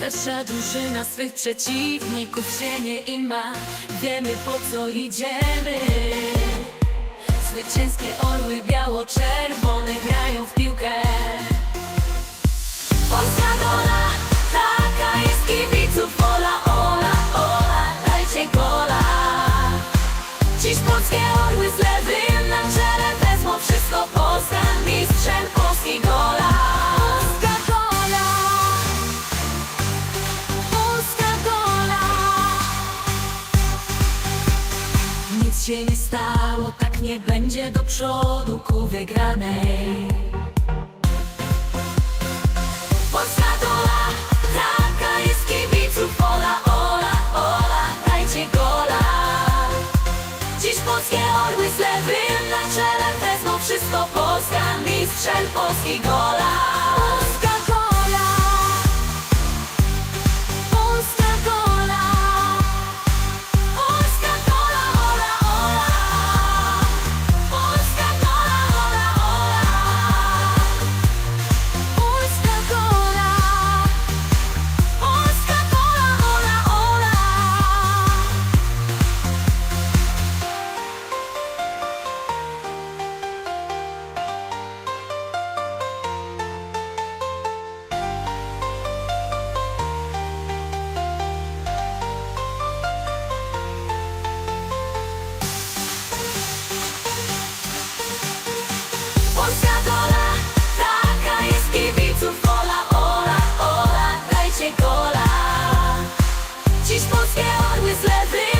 Nasza drużyna swych przeciwników się nie ima. Wiemy po co idziemy. Zwycięskie orły biało-czerwone grają w piłkę. Polska gola, taka jest kibiców. Ola, ola, ola, dajcie gola. Dziś polskie orły z lewym Nic się nie stało, tak nie będzie do przodu ku wygranej. Polska gola, taka jest kibiców Ola, ola, ola, dajcie gola. Dziś polskie orły z lewym na czele wezmą wszystko Polska mistrzem Polski gola Polskie always z lewy